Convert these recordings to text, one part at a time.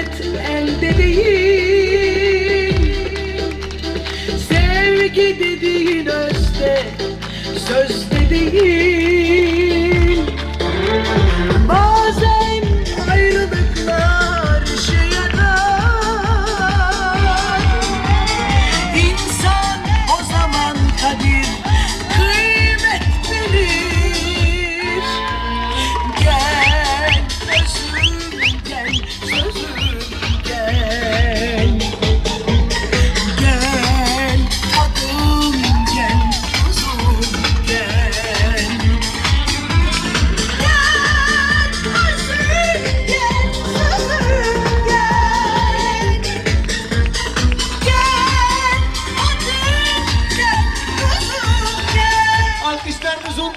kuvvet elde değil Sevgi dediğin özde, sözde değil.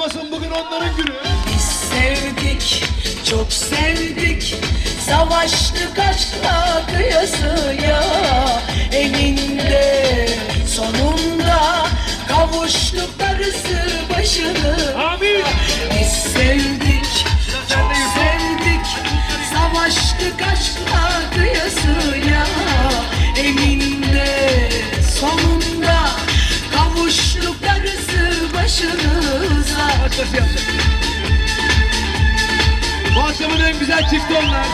olmasın bugün onların günü. Biz sevdik, çok sevdik, savaştık aşkla kıyasıya. Başkası yapacak. Bu akşamın en güzel çifti onlar.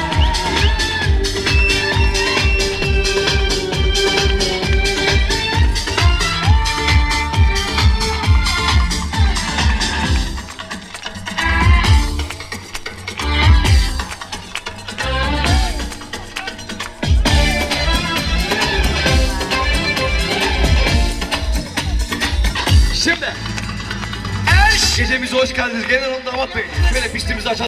Şimdi Gecemize hoş geldiniz. Genel damat bey. Şöyle pistimizi açalım.